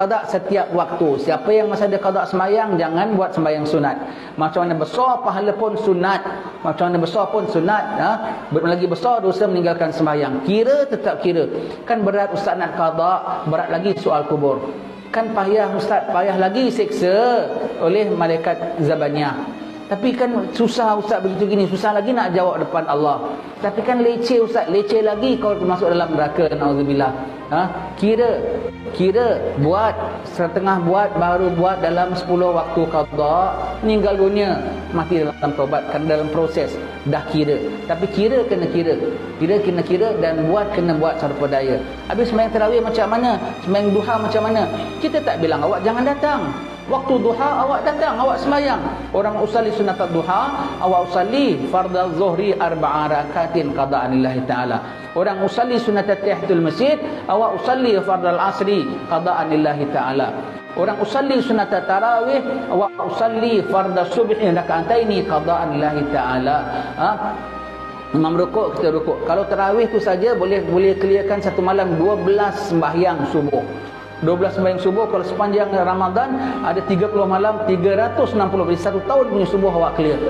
qada setiap waktu. Siapa yang masa dia qada semayang jangan buat sembahyang sunat. Macam mana besar pahala pun sunat. Macam mana besar pun sunat, ha? lagi besar dosa meninggalkan sembahyang. Kira tetap kira. Kan berat ustaz nak qada, berat lagi soal kubur. Kan payah ustaz, payah lagi seksa oleh malaikat Zabaniyah. Tapi kan susah ustaz begitu gini, susah lagi nak jawab depan Allah. Tapi kan leceh ustaz, leceh lagi kau masuk dalam neraka nauzubillah. Ha? Kira kira buat setengah buat baru buat dalam 10 waktu qada, meninggal dunia, mati dalam taubat kan dalam proses dah kira. Tapi kira kena kira. Kira kena kira dan buat kena buat serpa daya. Habis sembahyang tarawih macam mana? Sembahyang duha macam mana? Kita tak bilang awak jangan datang. Waktu duha awak datang, awak semayang. Orang usalli sunat duha, awak usalli fardal zuhri arba'a rakatin qada'anillahi ta'ala. Orang usalli sunat tahiyatul masjid, awak usalli fardal asri qada'anillahi ta'ala. Orang usalli sunat tarawih, awak usalli fardal subhi raka'ataini qada'anillahi ta'ala. Ha? Imam rukuk kita rukuk. Kalau tarawih tu saja boleh boleh clearkan satu malam 12 sembahyang subuh. 12 sembahyang subuh kalau sepanjang Ramadan ada 30 malam 360 jadi satu tahun punya subuh awak clear